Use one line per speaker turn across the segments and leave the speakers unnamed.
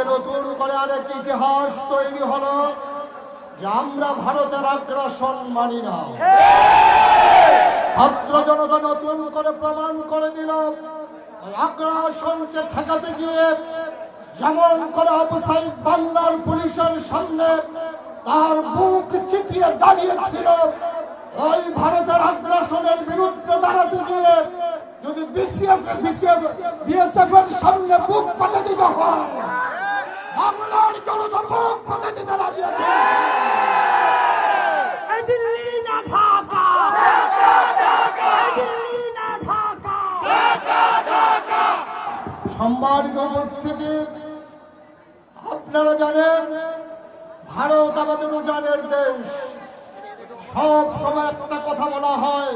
আজকে নতুন করে আরেক ইতিহাস তৈরি হলো, যে আমরা ভারতের আগ্রাসন মানি না। ছাত্র জনতা নতুন করে প্রমাণ করে দিল আগ্রাসনকে ঠেকাতে গিয়ে যেমন করে অবসাইড বাংলার পুলিশের সামনে তার বুক চিতিয়ে দাঁড়িয়েছিল, ওই ভারতের আগ্রাসনের বিরুদ্ধে দাঁড়াতে গিয়ে যদি বিসিএফ বিসিএফ বিএসএফ এর সামনে বুক পাতে দিতে হয় বাংলার জনতা বুক পাতে দিতে রাজি আছে
দিল্লি না ঢাকা। দিল্লি না ঢাকা
সম্মানিত উপস্থিতি আপনারা জানেন ভারত আমাদের উজানের দেশ। সব সময় একটা কথা বলা হয়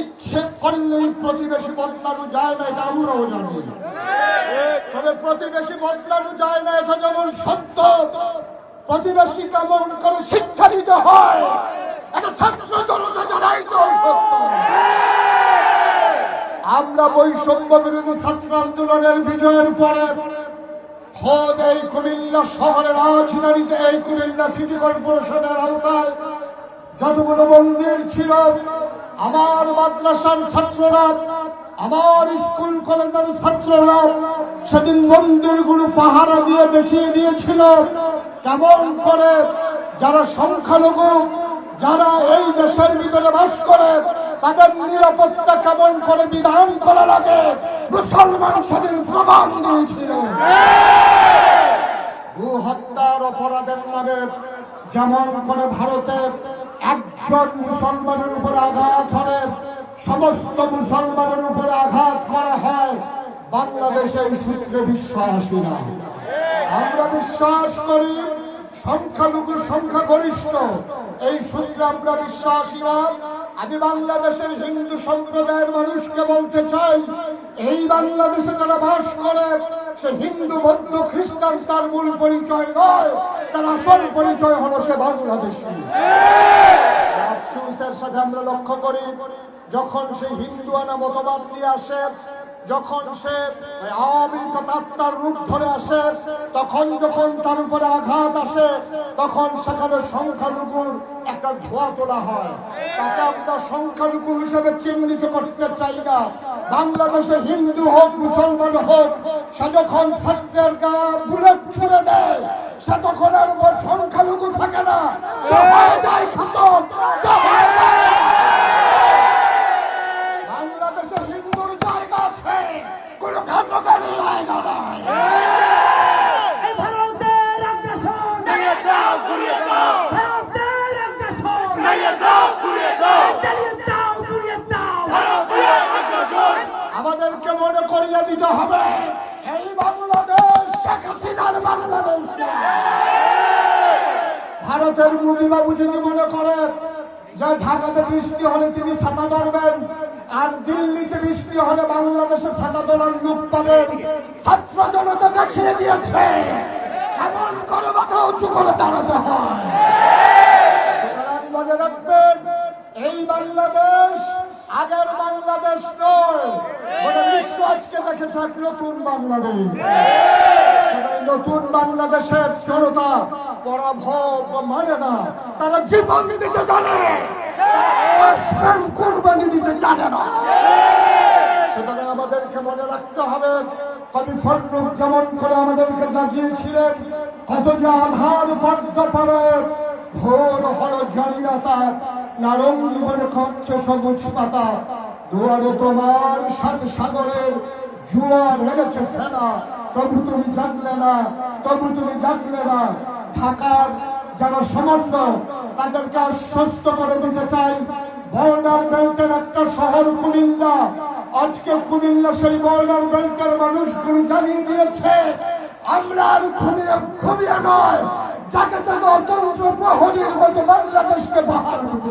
ইচ্ছে করলেই প্রতিবেশী বদলানো যায় না এটা আমরাও জানি। প্রতিবেশী বদলানো যায় না, এটা যেমন সত্য। প্রতিবেশী কেমন করে শিক্ষা দিতে হয়, এটা ছাত্র জনতা জানাই তো সত্য। আমরা বৈষম্য বিরোধী ছাত্র আন্দোলনের বিজয়ের পরে খোদ এই কুমিল্লা শহরের রাজধানীতে এই কুমিল্লা সিটি কর্পোরেশনের আওতায় যতগুলো মন্দির ছিল, আমার মাদ্রাসার ছাত্ররা আমার স্কুল কলেজের ছাত্ররা সেদিন মন্দিরগুলো পাহারা দিয়ে দেখিয়ে দিয়েছিল। কেমন করে যারা সংখ্যালঘু, যারা এই দেশের ভিতরে বাস করে, তাদের নিরাপত্তা কেমন করে বিধান করা লাগে? মুসলমান সেদিন প্রমাণ দিয়েছিল। হত্যার অপরাধের নামে যেমন করে ভারতে একজন মুসলমানের উপরে আঘাত হলে, সমস্ত মুসলমানের উপরে আঘাত করা হয় বাংলাদেশে এই সূত্রে বিশ্বাসী না। আমরা বিশ্বাস করি, সংখ্যালঘু সংখ্যাগরিষ্ঠ। এই সূত্রে আমরা বিশ্বাসী না। আমি বাংলাদেশের হিন্দু সম্প্রদায়ের মানুষকে বলতে চাই, এই বাংলাদেশে যারা বাস করে, সে হিন্দু, বৌদ্ধ, খ্রিস্টান, তার মূল পরিচয় নয়। তার আসল পরিচয় হলো সে বাংলাদেশী। সাথে আমরা লক্ষ্য করি, যখন সে হিন্দু আনা মতবাদ দিয়ে আসে যখন সে আওয়ামী রূপ ধরে আসে, তখন যখন তার উপরে আঘাত আসে, তখন সেখানে সংখ্যালঘুর একটা ধোয়া তোলা হয়। তাকে আমরা সংখ্যালঘু হিসেবে চিহ্নিত করতে চাই না। বাংলাদেশে হিন্দু হোক, মুসলমান হোক, সে যখন ছাত্রের গা বুলেট ছুড়ে দেয়, সে তখন আর উপর সংখ্যালঘু থাকে না। সে হয়ে যায় খাতক যায় বাংলাদেশে হিন্দুর জায়গা আছে
ভারতের আগ্রাসন।
চালিয়ে ঘুরিয়ে দাও।
ভারতের আগ্রাসন।
ঘুরিয়ে দাও।
দাও ঘুরিয়ে দাও।
ভারতীয় আগ্রাসন।
আমাদেরকে মনে করিয়ে দিতে হবে এই বাংলাদেশ শেখ হাসিনার বাংলাদেশ। ভারতের মুদিবাবু যদি মনে করেন যে ঢাকাতে বৃষ্টি হলে তিনি ছাতা ধরবেন, আর দিল্লিতে বৃষ্টি হলে বাংলাদেশে ছাতা তোলার লোক পাবেন। ছাত্র জনতা দেখিয়ে দিয়েছে, এমন করে মাথা উঁচু করে দাঁড়াতে হয়। মনে রাখবেন, এই বাংলাদেশ আগের বাংলাদেশ নয় গোটা বিশ্ব আজকে দেখেছে এক নতুন বাংলাদেশ। নতুন বাংলাদেশের জনতা পরাভব মানে না, তারা জীবন দিতে জানে। কোরবানি দিতে জানে না। সুতরাং আমাদেরকে মনে রাখতে হবে, কবি ফখরুল যেমন করে আমাদেরকে জাগিয়েছিলেন, কত যে আধার পর্দা পড়ে, ভোর হলো জানি না তার নারঙ্গি বলে খাচ্ছে সবুজ পাতা, দুয়ারে তোমার সাত সাগরের জোয়ার হেলেছে ফেনা তবু তুমি জাগলে না, তবু তুমি জাগলে না ঢাকার যারা সমর্থক, তাদেরকে আশ্বস্ত করে দিতে চাই। বর্ডার বেল্টের একটা শহর কুমিল্লা। আজকে কুমিল্লা সেই বর্ডার বেল্টের মানুষগুলো জানিয়ে দিয়েছে, আমরা আর ঘুমিয়ে ঘুমিয়ে নয়, যাকে যাকে অতন্ত্র প্রহরীর মতো বাংলাদেশকে বাহার দিতে